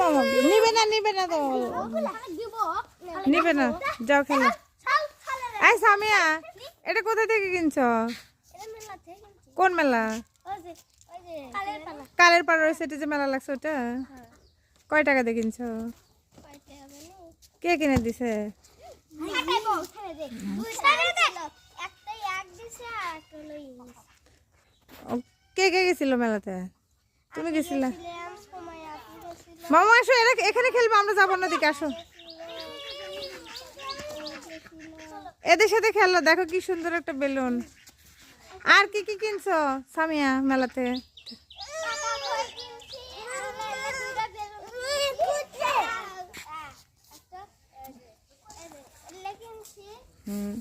মামা নিবে না নিবে না তো। নিবে না সামিয়া, এটা কোথা থেকে কিনছো? কোন মেলা? কালের পাড়ার সেটে যে মেলা লাগছে ওটা? কয় টাকা দিয়ে কিনছো? কে কিনে দিছে? কে কে গেছিল মেলাতে? তুমি গেছিলা? মামা আসো এখানে খেলব আমরা যাব না দিকে আসো। এদের সাথে খেললো দেখো কি সুন্দর একটা বেলুন। আর কি কি কিনছো সামিয়া মেলাতে? হুম।